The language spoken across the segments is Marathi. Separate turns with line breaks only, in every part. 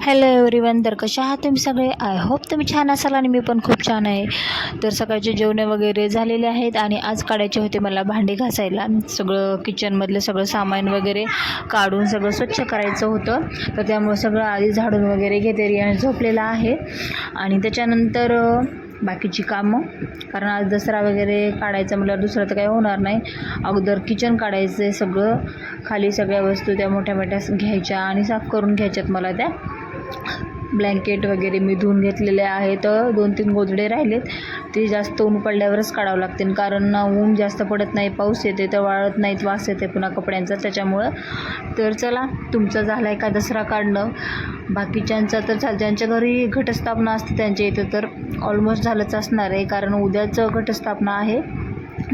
हॅलो एव्हरीवन तर कशा आहात तुम्ही सगळे? आय होप तुम्ही छान असाल आणि मी पण खूप छान आहे. तर सकाळचे जेवणे वगैरे झालेले आहेत आणि आज काढायचे होते मला भांडे घासायला. सगळं किचनमधलं सगळं सामान वगैरे काढून सगळं स्वच्छ करायचं होतं. तर त्यामुळे सगळं आधी झाडून वगैरे घेते रियाने झोपलेला आहे. आणि त्याच्यानंतर बाकीची कामं. कारण आज दसरा वगैरे काढायचा म्हटल्यावर दुसरं तर काही होणार नाही. अगोदर किचन काढायचं आहे सगळं. खाली सगळ्या वस्तू त्या मोठ्या मोठ्या घ्यायच्या आणि साफ करून घ्यायच्यात मला त्या. ब्लँकेट वगैरे मी धुवून घेतलेले आहेत दोन तीन गोदडे राहिलेत. ते जास्त ऊन पडल्यावरच काढावं लागतील. कारण ऊन जास्त पडत नाही पाऊस येते तर वाळत नाहीत वास येते पुन्हा कपड्यांचा. त्याच्यामुळं तर चला तुमचं झालं आहे का दसरा काढणं. बाकीच्यांचा तर चाल ज्यांच्या घरी घटस्थापना असते त्यांच्या इथं तर ऑलमोस्ट झालंच असणार आहे. कारण उद्याचं घटस्थापना आहे.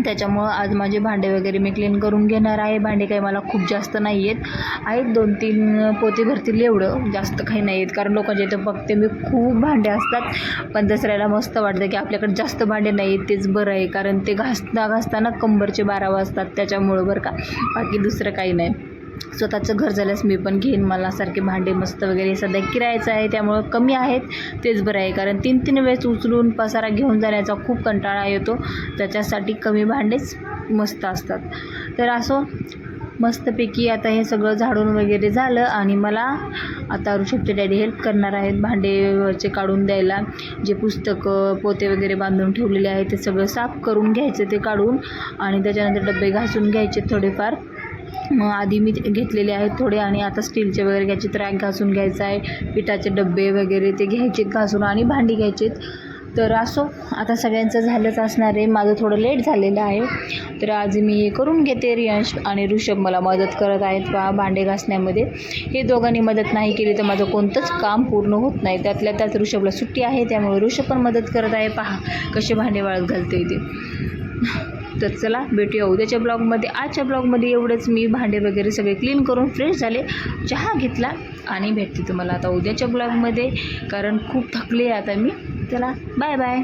त्याच्यामुळं आज माझे भांडे वगैरे मी क्लीन करून घेणार आहे. भांडे काही मला खूप जास्त नाही आहेत आहेत दोन तीन पोते भरतील एवढं. जास्त काही नाही आहेत कारण लोकांच्या इथं बघते मी खूप भांडे असतात. पण दसऱ्याला मस्त वाटतं की आपल्याकडे जास्त भांडे नाही आहेत तेच बरं आहे. कारण ते घासता घासताना कंबरचे बारा वाजतात. त्याच्यामुळं बरं का. बाकी दुसरं काही नाही. स्वतःचं घर झाल्यास मी पण घेईन. मला सारखे भांडे मस्त वगैरे सध्या किरायचं आहे त्यामुळं कमी आहेत. तेच बरं आहे कारण तीन तीन वेळेस उचलून पसारा घेऊन जाण्याचा खूप कंटाळा येतो. त्याच्यासाठी कमी भांडेच मस्त असतात. तर असो मस्तपैकी आता हे सगळं झाडून वगैरे झालं आणि मला आता ऋषभचे डॅडी हेल्प करणार आहेत भांडेचे काढून द्यायला. जे पुस्तकं पोते वगैरे बांधून ठेवलेले आहेत ते सगळं साफ करून घ्यायचं ते काढून आणि त्याच्यानंतर डबे घासून घ्यायचे थोडेफार. मग आधी मी ते घेतलेले आहेत थोडे आणि आता स्टीलचे वगैरे घ्यायचे रॅक घासून घ्यायचं आहे. पिठाचे डब्बे वगैरे ते घ्यायचे घासून आणि भांडी घ्यायचेत तर असो आता सगळ्यांचं झालंच असणार आहे. माझं थोडं लेट झालेलं आहे. तर आज मी हे करून घेते रियांश आणि ऋषभ मला मदत करत आहेत पहा भांडे घासण्यामध्ये. हे दोघांनी मदत नाही केली तर माझं कोणतंच काम पूर्ण होत नाही. त्यातल्या त्यात ऋषभला सुट्टी आहे त्यामुळे ऋषभ पण मदत करत आहे. पहा कसे भांडे वाळत घालते ते. तर चला भेटूया उद्याच्या ब्लॉगमध्ये. आजच्या ब्लॉगमध्ये एवढंच. मी भांडे वगैरे सगळे क्लीन करून फ्रेश झाले. चहा घेतला आणि भेटते तुम्हाला आता उद्याच्या ब्लॉगमध्ये कारण खूप थकले आता मी. चला बाय बाय